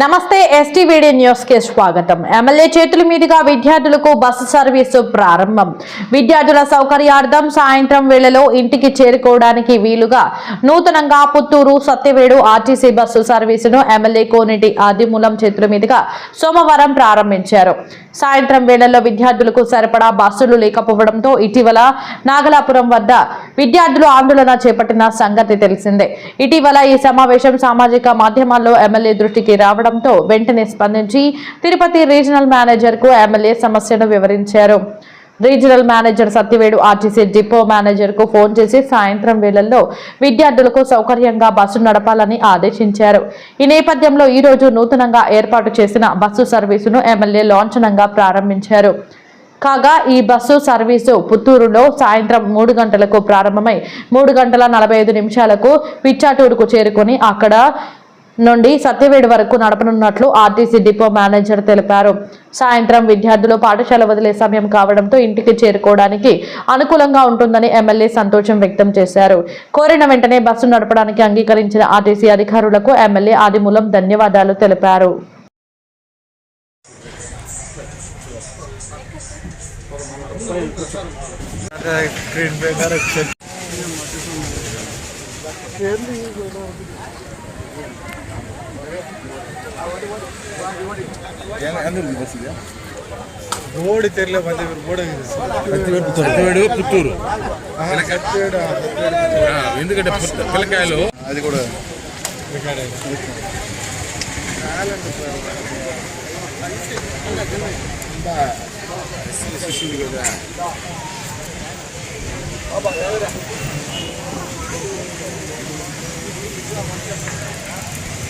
నమస్తే ఎస్టీవీడీ న్యూస్కి స్వాగతం. ఎమ్మెల్యే చేతుల మీదుగా విద్యార్థులకు బస్సు సర్వీసు ప్రారంభం. విద్యార్థుల సౌకర్యార్థం సాయంత్రం వేళలో ఇంటికి చేరుకోవడానికి వీలుగా నూతనంగా పుత్తూరు సత్యవేడు ఆర్టీసీ బస్సు సర్వీసును ఎమ్మెల్యే కోనేటి ఆదిమూలం చేతుల మీదుగా సోమవారం ప్రారంభించారు. సాయంత్రం వేళల్లో విద్యార్థులకు సరిపడా బస్సులు లేకపోవడంతో ఇటీవల నాగలాపురం వద్ద విద్యార్థులు ఆందోళన చేపట్టిన సంగతి తెలిసిందే. ఇటీవల ఈ సమావేశం సామాజిక మాధ్యమాల్లో ఎమ్మెల్యే దృష్టికి రావడం రావడంతో వెంటనే స్పందించి తిరుపతి రీజనల్ మేనేజర్కు ఎమ్మెల్యే సమస్యను వివరించారు. Regional manager Satyavedu RTC depot మేనేజర్కు phone చేసి సాయంత్రం వేళల్లో విద్యార్థులకు సౌకర్యంగా బస్సు నడపాలని ఆదేశించారు. ఈ నేపథ్యంలో ఈ రోజు నూతనంగా ఏర్పాటు చేసిన బస్సు సర్వీసును ఎమ్మెల్యే లాంఛనంగా ప్రారంభించారు. కాగా ఈ బస్సు సర్వీసు పుత్తూరులో సాయంత్రం మూడు గంటలకు ప్రారంభమై మూడు గంటల నలభై ఐదు నిమిషాలకు పిచ్చాటూరుకు చేరుకుని అక్కడ నుండి సత్యవేడి వరకు నడపనున్నట్లు ఆర్టీసీ డిపో మేనేజర్ తెలిపారు. సాయంత్రం విద్యార్థులు పాఠశాల వదిలే సమయం కావడంతో ఇంటికి చేరుకోవడానికి అనుకూలంగా ఉంటుందని ఎమ్మెల్యే సంతోషం వ్యక్తం చేశారు. కోరిన వెంటనే బస్సు నడపడానికి అంగీకరించిన ఆర్టీసీ అధికారులకు ఎమ్మెల్యే ఆదిమూలం ధన్యవాదాలు తెలిపారు. ಬೋರ್ಡ್ ತೆರಲೆ ಬಂದೆ ಬೋರ್ಡ್ సత్యవేడు పుత్తూరు ಆಗಿದೆ ఆ, ఎందుకంటే పుత్త- పిల్లకాయలు అది కూడా ఆ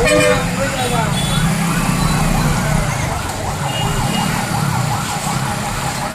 Thank you.